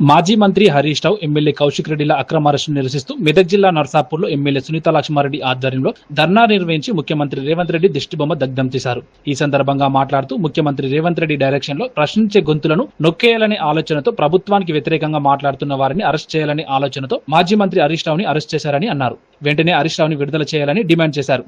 మాజీ మంత్రి హరీష్ రావు ఎమ్మెల్యే కౌశిక్ రెడ్డిల అక్రమ అరెస్టును నిరసిస్తూ మెదక్ జిల్లా నర్సాపూర్లో ఎమ్మెల్యే సునీత లక్ష్మారెడ్డి ఆధ్వర్యంలో ధర్నా నిర్వహించి ముఖ్యమంత్రి రేవంత్ రెడ్డి దిష్టిబొమ్మ దగ్ధం చేశారు. ఈ సందర్భంగా మాట్లాడుతూ ముఖ్యమంత్రి రేవంత్ రెడ్డి డైరెక్షన్లో ప్రశ్నించే గొంతులను నొక్కేయాలనే ఆలోచనతో ప్రభుత్వానికి వ్యతిరేకంగా మాట్లాడుతున్న వారిని అరెస్ట్ చేయాలనే ఆలోచనతో మాజీ మంత్రి హరీష్ రావుని అరెస్ట్ చేశారని అన్నారు. వెంటనే హరీష్ రావుని విడుదల చేయాలని డిమాండ్ చేశారు.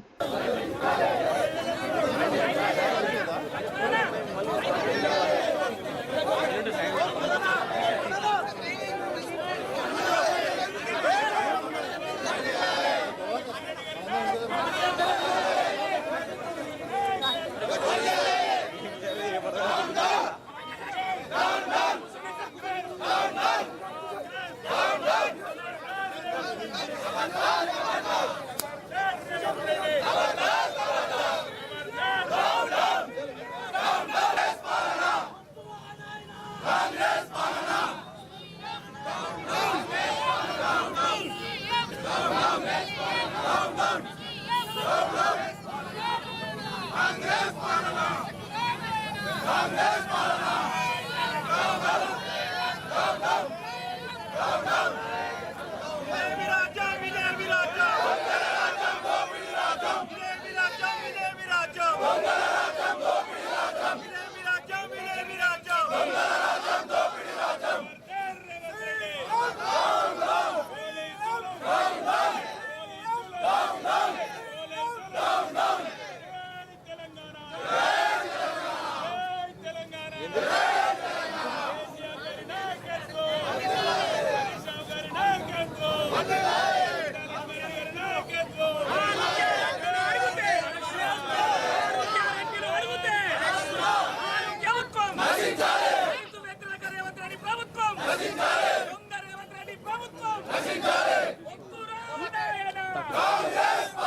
Congress!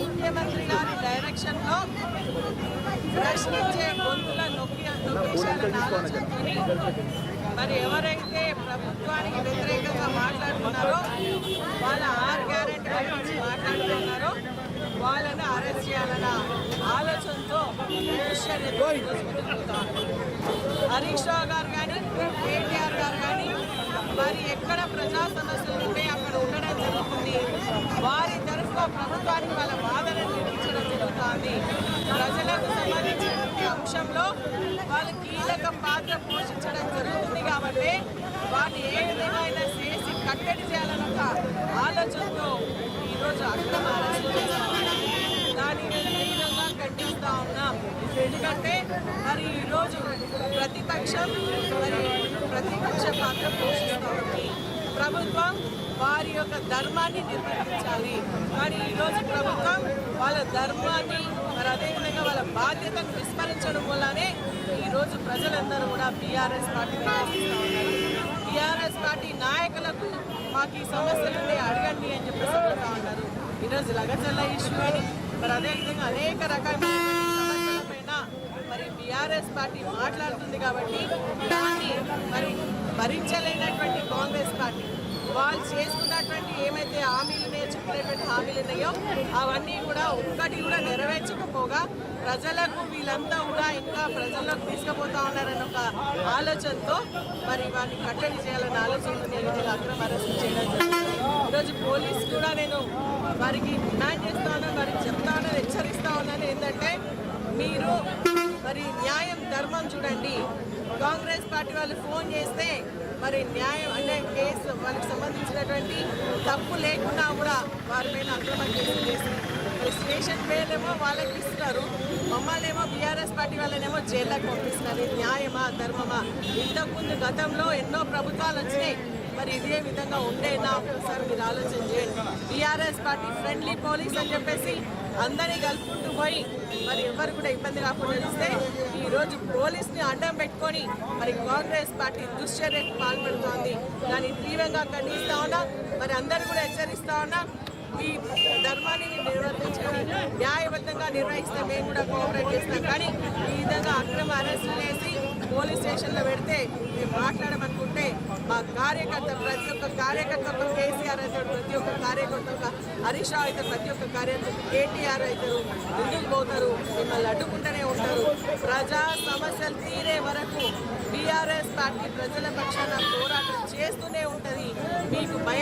ముఖ్యమంత్రి గారి డైరెక్షన్లో ప్రశ్నించే గొంతుల నొక్కి నొక్కేశారన్న ఆలోచనతోని మరి ఎవరైతే ప్రభుత్వానికి వ్యతిరేకంగా మాట్లాడుతున్నారో వాళ్ళ ఆర్ గ్యారెంటీ గురించి మాట్లాడుతున్నారో వాళ్ళని అరెస్ట్ చేయాలన్న ఆలోచనతో హరీష్ రావు గారు కానీ కేటీఆర్ గారు కానీ మరి ఎక్కడ ప్రజా సమస్యలు ఉంటే అక్కడ ఉండడం జరుగుతుంది. వారి తరఫున ప్రభుత్వానికి వాళ్ళ బాధలను వినిపించడం జరుగుతుంది. ప్రజలకు సంబంధించిన అంశంలో వాళ్ళు కీలక పాత్ర పోషించడం జరుగుతుంది కాబట్టి వాటిని ఏ విధమైన చేసి కట్టడి చేయాలన్న ఒక ఆలోచనతో ఈరోజు అక్రమ అరెస్టు చేశారు. దానికి తీవ్రంగా ఖండిస్తా ఉన్నాం. ఎందుకంటే మరి ఈరోజు ప్రతిపక్షం మరి ప్రతిపక్ష పాత్ర పోషిస్తూ ఉంది. ప్రభుత్వం వారి యొక్క ధర్మాన్ని నిర్వర్తించాలి. మరి ఈరోజు ప్రభుత్వం వాళ్ళ ధర్మాన్ని మరి అదేవిధంగా వాళ్ళ బాధ్యతను విస్మరించడం వల్లనే ఈరోజు ప్రజలందరూ కూడా బీఆర్ఎస్ పార్టీ ఉన్నారు. టీఆర్ఎస్ పార్టీ నాయకులకు మాకు ఈ సమస్యలన్నీ అడగండి అని చెప్పేసి చెప్తా ఉన్నారు. ఈరోజు లగచల్ల ఇష్యూ అని మరి అదేవిధంగా అనేక రకమైన సమస్యలపైన మరి బీఆర్ఎస్ పార్టీ మాట్లాడుతుంది కాబట్టి దాన్ని మరి భరించలేనటువంటి కాంగ్రెస్ పార్టీ. వాళ్ళు చేసుకున్నటువంటి ఏమైతే హామీలు నేర్చుకునేటువంటి హామీలు ఉన్నాయో అవన్నీ కూడా ఒక్కటి కూడా నెరవేర్చకపోగా ప్రజలకు వీళ్ళంతా కూడా ఇంకా ప్రజల్లోకి తీసుకుపోతా ఉన్నారన్న ఒక ఆలోచనతో మరి వారిని కట్టడి చేయాలన్న ఆలోచనతో నేను వీళ్ళు అక్రమ అరెస్ట్ చేయడం జరిగింది. ఈరోజు పోలీస్ కూడా నేను వారికి డిమాండ్ చేస్తాను వారికి చెప్తా ఉన్నాను హెచ్చరిస్తా ఉన్నాను. ఏంటంటే మీరు మరి న్యాయం ధర్మం చూడండి. కాంగ్రెస్ పార్టీ వాళ్ళు ఫోన్ చేస్తే మరి న్యాయం అంటే కేసు వాళ్ళకి సంబంధించినటువంటి తప్పు లేకుండా కూడా వారి పైన అక్రమ కేసులు చేసి మరి స్టేషన్ పేర్లేమో వాళ్ళకి ఇస్తున్నారు. మమ్మల్ని ఏమో బీఆర్ఎస్ పార్టీ వాళ్ళనేమో జైల్లోకి పంపిస్తున్నారు. న్యాయమా ధర్మమా? ఇంతకుముందు గతంలో ఎన్నో ప్రభుత్వాలు వచ్చినాయి. మరి ఇదే విధంగా ఉండేనా ఒకసారి మీరు ఆలోచన చేయండి. పార్టీ ఫ్రెండ్లీ పోలీస్ అని చెప్పేసి అందరినీ కలుపుకుంటూ పోయి మరి ఎవరు కూడా ఇబ్బంది కాకుండా చూస్తే ఈరోజు పోలీస్ని అడ్డం పెట్టుకొని మరి కాంగ్రెస్ పార్టీ దుశ్చర్యకు పాల్పడుతోంది. దాన్ని తీవ్రంగా ఖండిస్తా ఉన్నా మరి అందరూ కూడా హెచ్చరిస్తా ఉన్నా ఈ ధర్మాన్ని నిర్వర్తించుకొని న్యాయబద్ధంగా నిర్వహిస్తే మేము కూడా కోఆపరేట్ చేస్తాం. కానీ ఈ విధంగా అక్రమ అరెస్టులు చేసి పోలీస్ స్టేషన్లో పెడితే మేము మాట్లాడమనుకుంటే మా కార్యకర్త ప్రతి ఒక్క కార్యకర్త ఒక కేసీఆర్ అవుతాడు ప్రతి ఒక్క కార్యకర్త హరీష్ రావు అవుతారు ప్రతి ఒక్క కార్యకర్త కేటీఆర్ అవుతారు ముందుకు పోతారు. మిమ్మల్ని అడ్డుకుంటూనే ఉంటారు. ప్రజా సమస్యలు తీరే వరకు బీఆర్ఎస్ పార్టీ ప్రజల పక్షాన పోరాటం చేస్తూనే ఉంటుంది. మీకు భయం